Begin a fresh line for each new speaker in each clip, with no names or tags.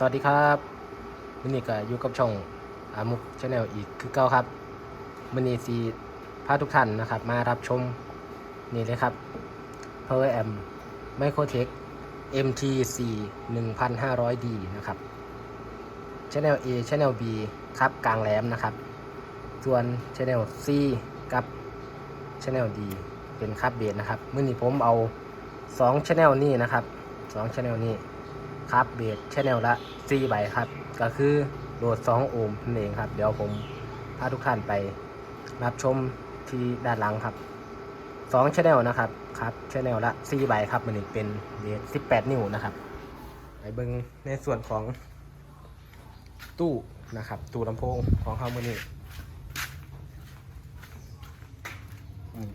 สวัสดีครับวันนี้ก็อยู่กับช่องอามุกชาแนลอีกคือเก้าครับวันนี้สีพาทุกท่านนะครับ มารับชมนี่เลยครับ Power Amp Microtech MT4 1500D นะครับ Channel A Channel B ครับกลางแหลมนะครับ ส่วน Channel C กับ Channel D เป็นครับเบสนะครับมื่อนี้ผมเอา2 Channel นี่นะครับ2 Channel นี่ ครับเบส Channel ละ4ใบครับ ก็คือโหลด 2 โอห์มนั่นเองครับ เดี๋ยวผมพาทุกท่านไปรับชมที่ด้านหลังครับ2 Channel นะครับครับ Channel ละ4ใบครับมันนี้เป็นเบส18 นิ้วนะครับไปเบิ่งในส่วนของตู้นะครับตู้ลำโพงของเฮามือนี้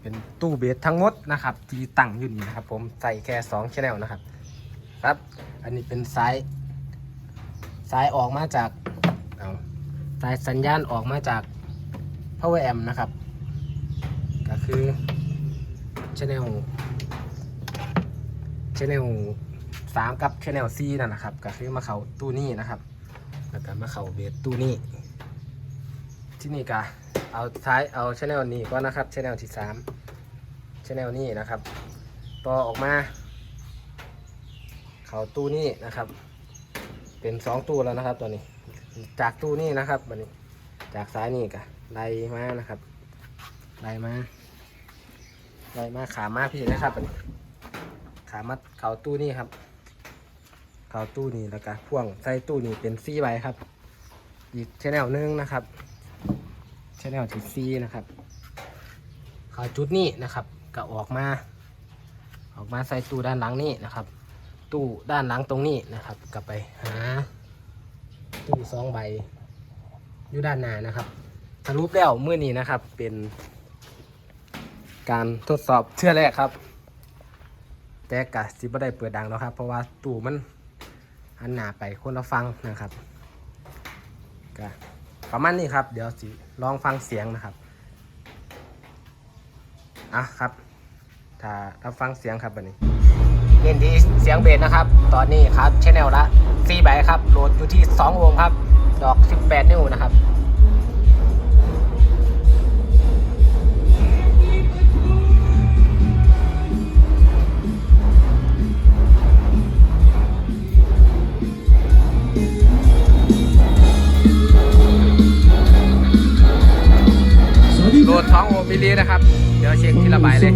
เป็นตู้เบสทั้งหมดนะครับ ที่ตั้งอยู่นี่นะครับ ผมใส่แค่2 channel นะครับ ครับ อันนี้เป็นสายสายออกมาจากเอาสายสัญญาณออกมาจาก power amp นะครับ ก็คือ channel channel 3 กับ channel 4นั่นนะครับ ก็คือมาเข้าตู้นี้นะครับ แล้วก็มาเข้าเบสตู้นี้ที่นี่กะเอาท้ายเอาชแนลนี้ก็นะครับชแนลที่สามชแนลนี้นะครับ ต่อออกมา เขาตู้นี้นะครับ เป็นสองตู้แล้วนะครับตัวนี้ จากตู้นี้นะครับบันนี้ จากซ้ายนี่กะไล่มานะครับไล่มาไล่มาขามาพี่นะครับบัดนี้ขามาเขาตู้นี้ครับ เขาตู้นี้แล้วก็พ่วงใส่ตู้นี้เป็นซี่ใบครับ อีกชแนลนึงนะครับชแนลที่ซีนะครับเขาจุดนี้นะครับก็ออกมา ออกมาใส่ตู้ด้านหลังนี่นะครับ ตู้ด้านหลังตรงนี้นะครับ กลับไปหาตู้สองใบอยู่ด้านหน้านะครับสรุปแล้วเมื่อนี้นะครับเป็นการทดสอบเชื่อแรกครับ แต่กะสิบ่ได้เปิดดังแล้วครับ เพราะว่าตู้มันหันหนาไปคนละฟังนะครับก็ประมาณนี้ครับ เดี๋ยวสิลองฟังเสียงนะครับอะครับ ถ้ารับฟังเสียงครับวันนี้ เล่นที่เสียงเบสนะครับ ตอนนี้ครับชแนลละ4ใบครับ โหลดอยู่ที่2วงครับ ดอก 18 นิ้วนะครับโหลด2โอห์มมิลลินะครับ เดี๋ยวเช็คทีละใบเลย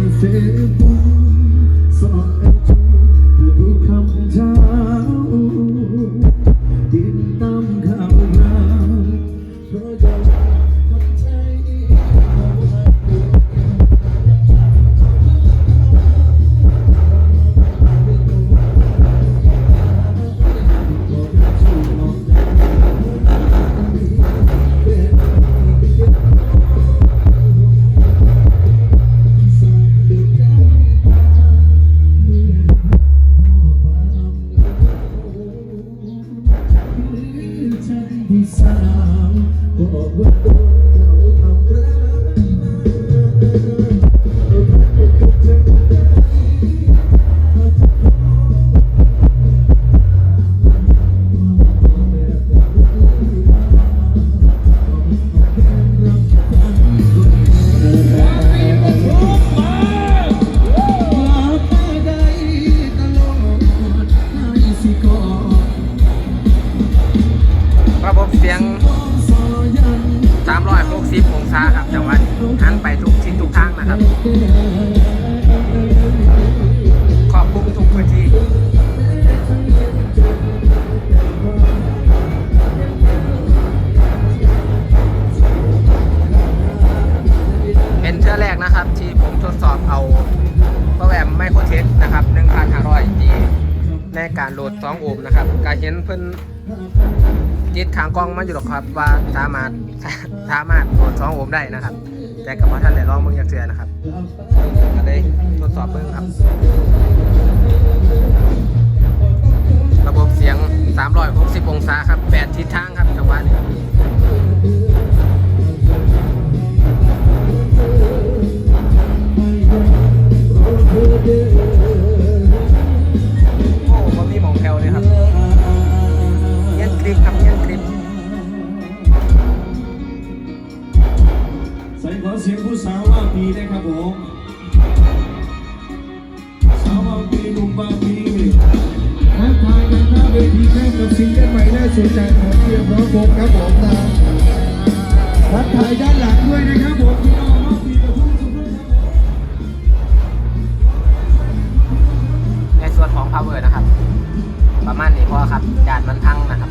ระบบเสียง 60องศาครับจังหวะนี้หันไปทุกทิศทุกทางนะครับ ขอบคุมทุกพื้นที่เป็นเชื่อแรกนะครับ ที่ผมทดสอบเอาโปรแกรมไมโครเทสนะครับ 1,500 G ในการโหลด 2 โอห์มนะครับก็เห็นเพิ่น จิตขางกล้องมาอยู่หรอกครับ ว่าสามารถสามารถโหลดสองโห์มได้นะครับ แต่กับว่าท่านได้ลองเบิ่งอยากเสือนะครับก็ได้ทดสอบเบิ่งครับ ระบบเสียง 360 องศาครับ 8 ทิศทางครับจังหวะนี้โอ้มันมีหมองแถวเลยครับ สา
วว่าปีนะครับผมสาวว่าปีนุ่มว่าปีทักทา
ย
กันหน้าเวทีแข่งกับซิงเกิลใหม่ล่าสนใจของเทียมร้องวงครับผมนะทักทายด้านหลังด้วยนะครับผมพี่ออบปีกี่มระตู
ในส่วนของ power นะครับ ประมาณนี้พอครับด่านมันทั้งนะครับ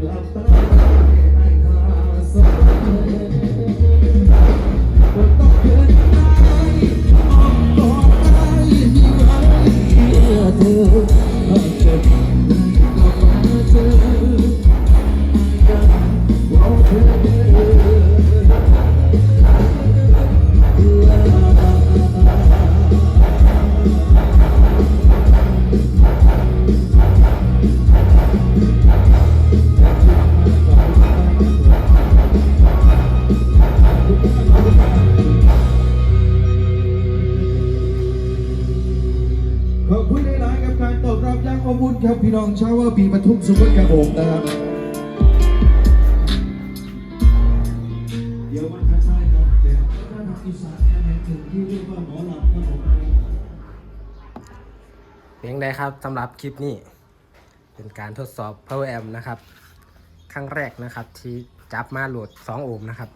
หา อบรับอย่างอบอุ่นครับพี่น้องชาวว่าปีปทุมสุพรรณกระผมนะครับ เดี๋ยวมาทักทายครับเด็กวัฒนธรรมอีสานแห่งหนึ่งที่เรียกว่าหมอลำครับผม
เพียงใดครับสำหรับคลิปนี้ เป็นการทดสอบ Power Amp นะครับ ครั้งแรกนะครับที่จับมาโหลด 2 โอห์มนะครับ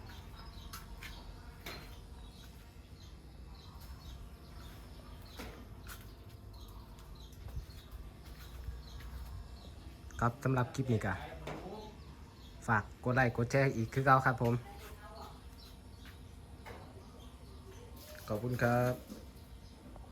ครับสำหรับคลิปนี้ก็ฝากกดไลค์กดแชร์อีกคือเก่าครับผม ขอบคุณครับ